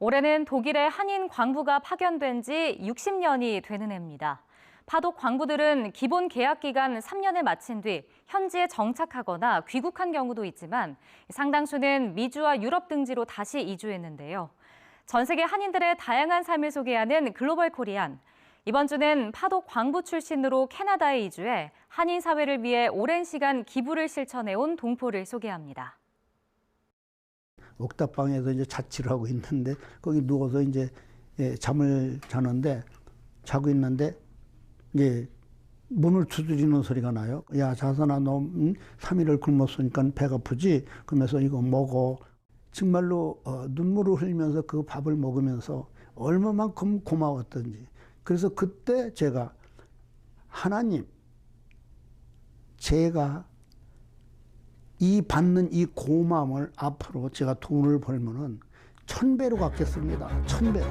올해는 독일에 한인 광부가 파견된 지 60년이 되는 해입니다. 파독 광부들은 기본 계약 기간 3년을 마친 뒤 현지에 정착하거나 귀국한 경우도 있지만 상당수는 미주와 유럽 등지로 다시 이주했는데요. 전 세계 한인들의 다양한 삶을 소개하는 글로벌 코리안. 이번 주는 파독 광부 출신으로 캐나다에 이주해 한인 사회를 위해 오랜 시간 기부를 실천해온 동포를 소개합니다. 옥탑방에서 이제 자취를 하고 있는데 거기 누워서 이제 예, 잠을 자는데 자고 있는데 이제 문을 두드리는 소리가 나요. 야 자선아 너 음, 3일을 굶었으니까 배가 아프지? 그러면서 이거 먹어. 정말로 어, 눈물을 흘리면서 그 밥을 먹으면서 얼마만큼 고마웠던지. 그래서 그때 제가 하나님 제가 이 받는 이 고마움을 앞으로 제가 돈을 벌면은 천 배로 갚겠습니다. 천 배로.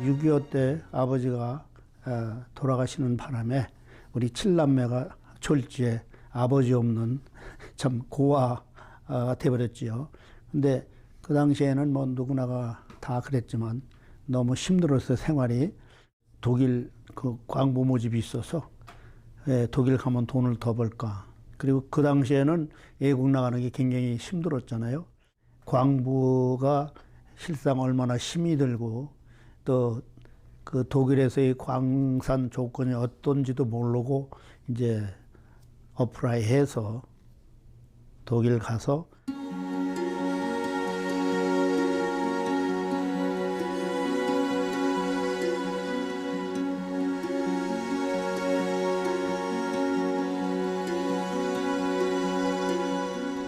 (6.25) 때 아버지가 어, 돌아가시는 바람에 우리 칠남매가 졸지에 아버지 없는 참 고아 어, 돼버렸지요. 근데 그 당시에는 뭐 누구나가 다 그랬지만 너무 힘들었어요 생활이 독일 그 광부 모집이 있어서 예, 독일 가면 돈을 더 벌까. 그리고 그 당시에는 외국 나가는 게 굉장히 힘들었잖아요. 광부가 실상 얼마나 힘이 들고 또 그 독일에서의 광산 조건이 어떤지도 모르고 이제 어프라이 해서 독일 가서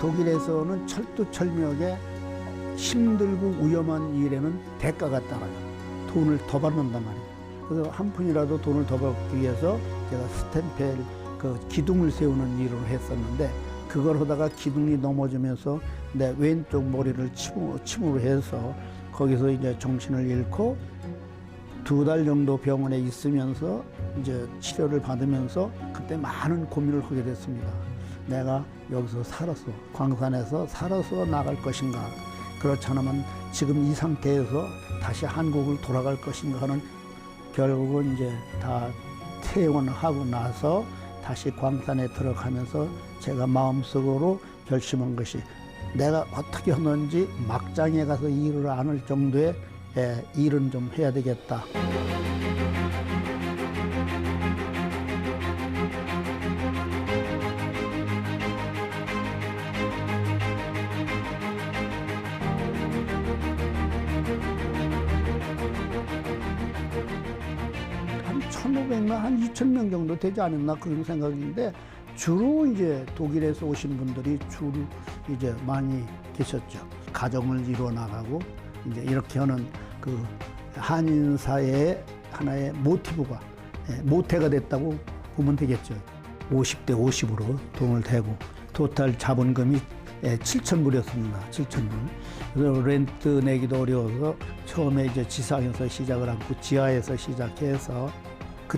독일에서는 철두철미하게 힘들고 위험한 일에는 대가가 따라요. 돈을 더 받는단 말이에요. 그래서 한 푼이라도 돈을 더 받기 위해서 제가 스탬펠 그 기둥을 세우는 일을 했었는데 그걸 하다가 기둥이 넘어지면서 내 왼쪽 머리를 침으로, 침으로 해서 거기서 이제 정신을 잃고 두 달 정도 병원에 있으면서 이제 치료를 받으면서 그때 많은 고민을 하게 됐습니다. 내가 여기서 살아서 광산에서 살아서 나갈 것인가 그렇지 않으면 지금 이 상태에서 다시 한국을 돌아갈 것인가 하는 결국은 이제 다 퇴원하고 나서 다시 광산에 들어가면서 제가 마음속으로 결심한 것이 내가 어떻게 하는지 막장에 가서 일을 안 할 정도의 예, 일은 좀 해야 되겠다. 한 1,500명, 한 2,000명 정도 되지 않았나 그런 생각인데 주로 이제 독일에서 오신 분들이 주로 이제 많이 계셨죠. 가정을 이루어 나가고 이제 이렇게 하는 그 한인 사회의 하나의 모티브가 예, 모태가 됐다고 보면 되겠죠. 50대 50으로 돈을 대고 토탈 자본금이 7천 불이었습니다. 7천 불. 그래서 렌트 내기도 어려워서 처음에 이제 지상에서 시작을 하고 지하에서 시작해서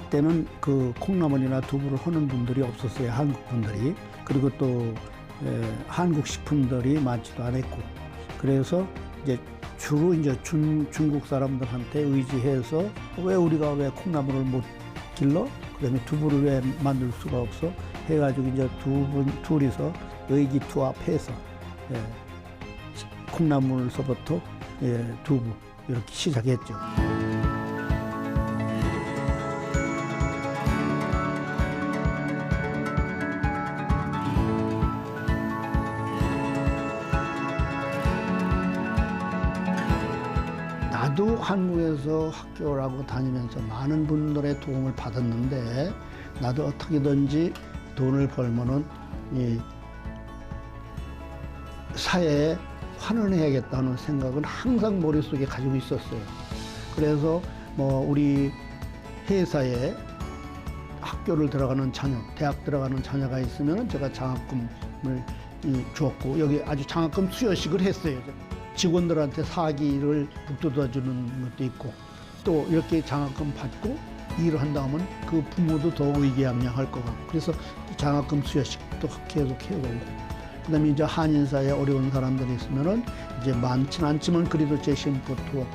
그때는 그 콩나물이나 두부를 하는 분들이 없었어요. 한국 분들이. 그리고 또 에, 한국 식품들이 많지도 않았고. 그래서 이제 주로 이제 중, 중국 사람들한테 의지해서 왜 우리가 왜 콩나물을 못 길러? 그다음에 두부를 왜 만들 수가 없어? 해가지고 이제 두 분 둘이서 의기투합해서 예, 콩나물서부터 예, 두부 이렇게 시작했죠. 나도 한국에서 학교를 하고 다니면서 많은 분들의 도움을 받았는데 나도 어떻게든지 돈을 벌면은 이 사회에 환원해야겠다는 생각은 항상 머릿속에 가지고 있었어요. 그래서 뭐 우리 회사에 학교를 들어가는 자녀, 대학 들어가는 자녀가 있으면 제가 장학금을 이, 줬고 여기 아주 장학금 수여식을 했어요. 직원들한테 사기를 북돋아주는 것도 있고 또 이렇게 장학금 받고 일을 한다면 그 부모도 더 의기양양할 것 같고 그래서 장학금 수여식도 계속 해오고 그다음에 이제 한인사에 어려운 사람들이 있으면은 이제 많지는 않지만 그래도 제심포 투어